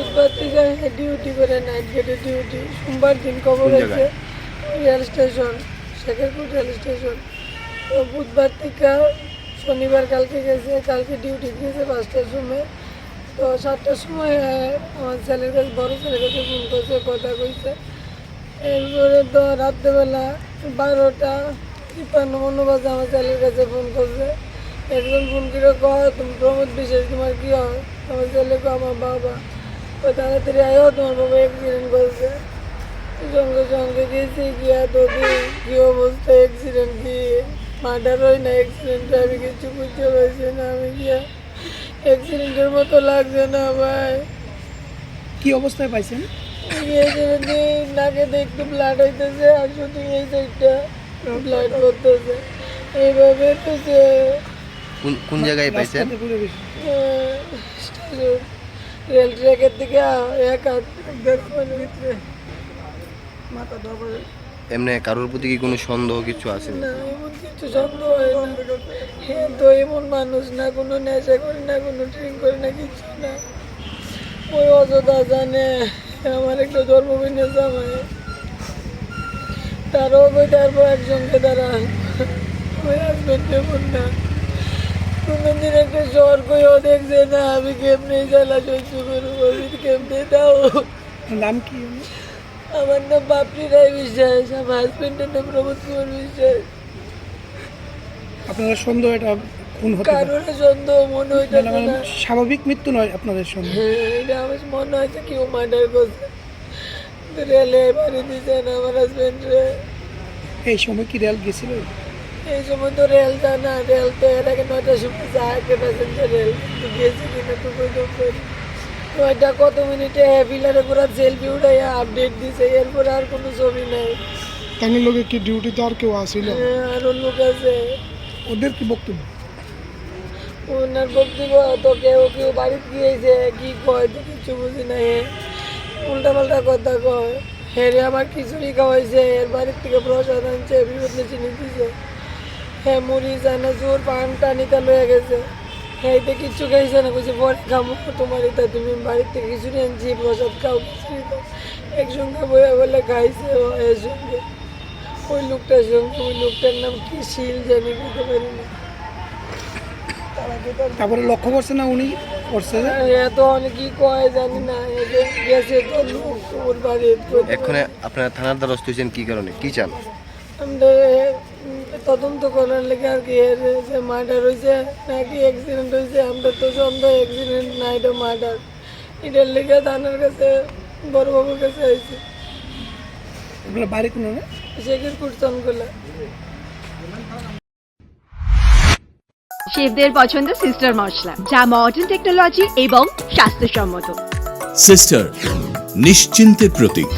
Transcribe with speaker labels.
Speaker 1: বুধবার থেকে ডিউটি করে নাইট গেটে ডিউটি সোমবার দিন খবর হয়েছে? Rail station Shekharpur rail station তো বুধবার থেকে শনিবার কালকে গেছে কালকে ডিউটি দিয়েছে পাঁচটার সময়। তো সাতটার সময় আমার ছেলের কাছে বড় ছেলের কাছে ফোন করছে কথা কইছে। এরপরে তো রাত্রেবেলা বারোটা তিপ্পান্ন মনে বাজে আমার ছেলের কাছে ফোন করছে। একজন ফোন করে কয় তুমি প্রমোদ বিশেষ তোমার কি হয়? আমার ছেলে আমার বাবা। ও তাড়াতাড়ি আয়ো তোমার বাবা অ্যাক্সিডেন্ট করছে। সঙ্গে সঙ্গে গেছি গিয়া তো কি অবস্থা অ্যাক্সিডেন্ট কি? মার্ডার হয় না অ্যাক্সিডেন্ট আমি কিছু বুঝতে পারছি না আমি গিয়া। অ্যাক্সিডেন্টের মতো লাগছে না ভাই।
Speaker 2: কি অবস্থায় পাইছেন?
Speaker 1: নাকে দেখতে ব্লাড হইতেছে আর শুধু এই সাইডটা ব্লাড করতেছে। এইভাবে তো
Speaker 3: কোন কোন জায়গায় পাইছেন?
Speaker 1: রেল ট্র্যাকের দিকে এক হাত দেখবেন ভিতরে মাথা ধরে
Speaker 3: এমনি কারোর প্রতি কি কোনো সন্দেহ কিছু আছে?
Speaker 1: না এমন কিছু সন্দেহ হয় না। হ্যাঁ তো এমন মানুষ না কোনো নেশা করে না কোনো ড্রিঙ্ক করে না কিছু না। ওই অযথা জানে আমার একটা জন্মদিনে জামাই তারও তারপর একজনকে তারা ওই হাজবেন্ড না কোনোদিন একটা কইও দেখছে না আমি কেমনে জ্বালা সহ্য করব? আমি কেমনে দাও?
Speaker 2: নাম কি?
Speaker 1: আমার নাম বাপরি রায় বিশ্বাস আমার হাজবেন্ডের নাম প্রমোদ কুমার বিশ্বাস।
Speaker 2: আপনাদের সন্দেহ এটা খুন হতে পারে?
Speaker 1: কারোর সন্দেহ মনে হইতেছে
Speaker 2: মানে
Speaker 1: না।
Speaker 2: স্বাভাবিক মৃত্যু নয় আপনাদের সন্দেহ?
Speaker 1: হ্যাঁ, এটা আমার মনে হয়েছে কেউ মার্ডার করছে। রেলে বাড়ি দিয়েছেন আমার হাজবেন্ড
Speaker 2: এই সময় কি রেল গেছিল?
Speaker 1: এই সময় তো রেল যায় না রেল তো এর আগে নয়টার সময় যায় একটা প্যাসেঞ্জার রেল তো গেছে কিনা তো নয়টা কত মিনিটে বিলারে পুরো সেলফি উঠাইয়া আপডেট দিছে এরপর আর কোনো ছবি নাই।
Speaker 2: তাহলে লোকে কি ডিউটিতে আর কেউ আসিল?
Speaker 1: আরও লোক আছে
Speaker 2: ওদের কি বক্তব্য?
Speaker 1: ওনার বক্তব্য তো কেউ কেউ বাড়িতে গিয়েছে কি কয় তো কিছু বুঝি না উল্টা পাল্টা কথা কয়। হেরে আমার খিচুড়ি খাওয়াইছে এর বাড়ির থেকে প্রসাদ আনছে বিভিন্ন জিনিস দিছে। হ্যাঁ মুড়ি জানা জোর পান টানিটা লয়ে গেছে। হ্যাঁ এতে কিচ্ছু খাইছে না কইছে পরে খামো তোমার এটা তুমি বাড়ির থেকে খিচুড়ি আনছি প্রসাদ খাও একসঙ্গে বয়ে বলে খাইছে ও এর সঙ্গে ওই লোকটার সঙ্গে ওই লোকটার নাম কি শিল জানি বুঝতে পারি না।
Speaker 2: তারপরে লক্ষ্য করছে না উনি? করছে
Speaker 1: এত অনেকই কয় জানি না গেছে তো লোক ওর বাড়ি
Speaker 3: এখন আপনারা থানার দ্বারস্থ হয়েছেন কি কারণে? কি চান?
Speaker 1: তদন্ত করার লেগে আর কি এর যে মার্ডার হয়েছে নাকি অ্যাক্সিডেন্ট হয়েছে আমরা তো সন্দেহ অ্যাক্সিডেন্ট না এটা মার্ডার এটার লেগে থানার কাছে বড়বাবুর কাছে আইছে।
Speaker 2: আপনার বাড়ি কোনো না?
Speaker 1: শেখের কুরসনগুলা
Speaker 4: শেফদের পছন্দ সিস্টার মশলা যা মডার্ন টেকনোলজি এবং স্বাস্থ্যসম্মত।
Speaker 5: সিস্টার নিশ্চিন্তের প্রতীক।